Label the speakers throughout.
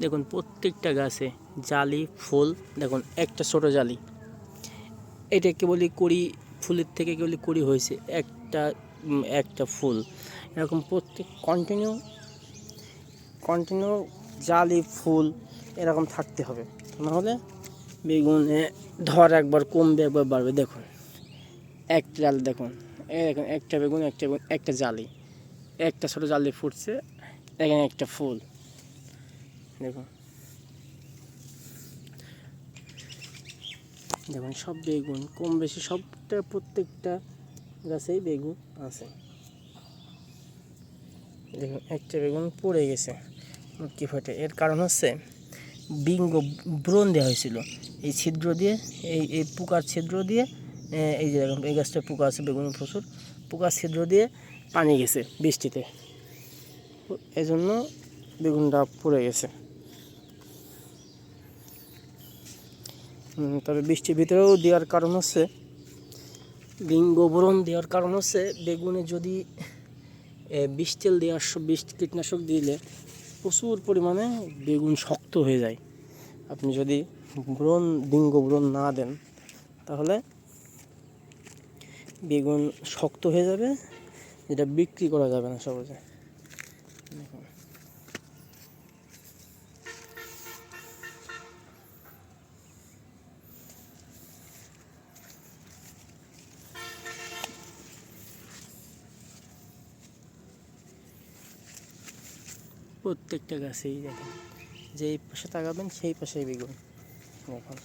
Speaker 1: দেখুন প্রত্যেকটা গাছে জালি, ফুল, দেখুন একটা ছোট জালি। এটাকে বলি কুড়ি, ফুলের থেকে কি বলি কুড়ি হয়েছে একটা একটা ফুল। এরকম প্রত্যেক কন্টিনিউ কন্টিনিউ জালি, ফুল এরকম থাকতে হবে। নাহলে বেগুনে ধর একবার কমবে, একবার বাড়বে। দেখুন, একটা জাল দেখুন দেখুন একটা বেগুন একটা বেগুন, একটা জালি। একটা ছোটো জালি ফুটছে, এখানে একটা ফুল। দেখুন দেখুন, সব বেগুন, কম বেশি সবটা, প্রত্যেকটা গাছেই বেগুন আছে। দেখুন, একটা বেগুন পড়ে গেছে কি ফেটে। এর কারণ হচ্ছে বিঙ্গ ব্রণ দেওয়া হয়েছিল। এই ছিদ্র দিয়ে, এই এই পোকার ছিদ্র দিয়ে এই যে দেখুন, এই গাছটা পোকা আছে, বেগুন প্রচুর পোকার ছিদ্র দিয়ে পানি গেছে বৃষ্টিতে। এই জন্য বেগুনটা পড়ে গেছে। তবে বৃষ্টির ভিতরেও দেওয়ার কারণ হচ্ছে বিঙ্গ ব্রণ দেওয়ার কারণ হচ্ছে বেগুনে যদি বিষ তেল দেওয়ার বিষ কীটনাশক দিলে প্রচুর পরিমাণে বেগুন শক্ত হয়ে যায়। আপনি যদি ব্রণ ডিঙ্গ ব্রণ না দেন, তাহলে বেগুন শক্ত হয়ে যাবে, যেটা বিক্রি করা যাবে না সহজে। প্রত্যেকটা গাছেই দেখেন। যেই পাশে তাকাবেন, সেই পাশেই বেগুন। দেখুন।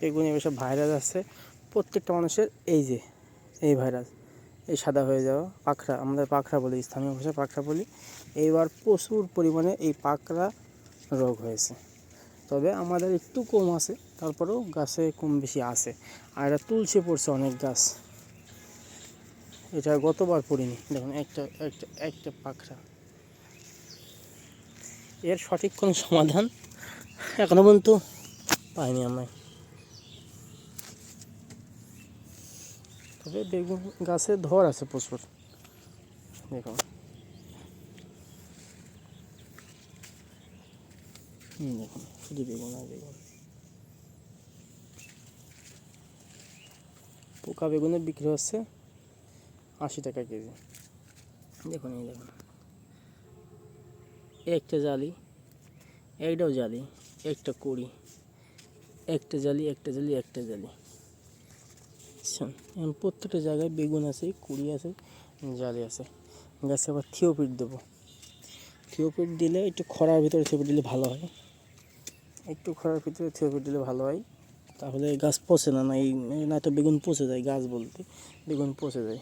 Speaker 1: বেগুনে এসব ভাইরাস আছে। প্রত্যেকটা মানুষের এই যে, এই ভাইরাস এই সাদা হয়ে যাওয়া পাখরা, আমাদের পাখরা বলি, স্থানীয় ভাষায় পাখরা বলি। এইবার প্রচুর পরিমাণে এই পাখরা রোগ হয়েছে। তবে আমাদের একটু কম আছে, তারপরেও গাছে কম বেশি আছে। আর এটা তুলসী পড়ছে অনেক গাছ। এটা গতবার পড়িনি। দেখুন, একটা একটা একটা পাখরা। এর সঠিক কোনো সমাধান এখনও পর্যন্ত পাইনি আমি। তবে বেগুন গাছে ধর আছে প্রচুর। দেখুন। হুম, দেখুন, শুধু বেগুন বেগুন। পোকা বেগুনের বিক্রি হচ্ছে। আশি টাকা কেজি। দেখুন, এই দেখুন। একটা জালি একটাও জালি, একটা কুড়ি, একটা জালি একটা জালি একটা জালি। আচ্ছা প্রত্যেকটা জায়গায় বেগুন আছে, কুড়ি আছে, জালি আছে। গাছে আবার থিওপিট দেবো। থিওপিট দিলে একটু খরার ভিতরে থিওপিট দিলে ভালো হয়। একটু খরার ভিতরে থিওপিট দিলে ভালো হয়। তাহলে গাছ পচে না না এই না তো বেগুন পচে যায়, গাছ বলতে বেগুন পচে যায়।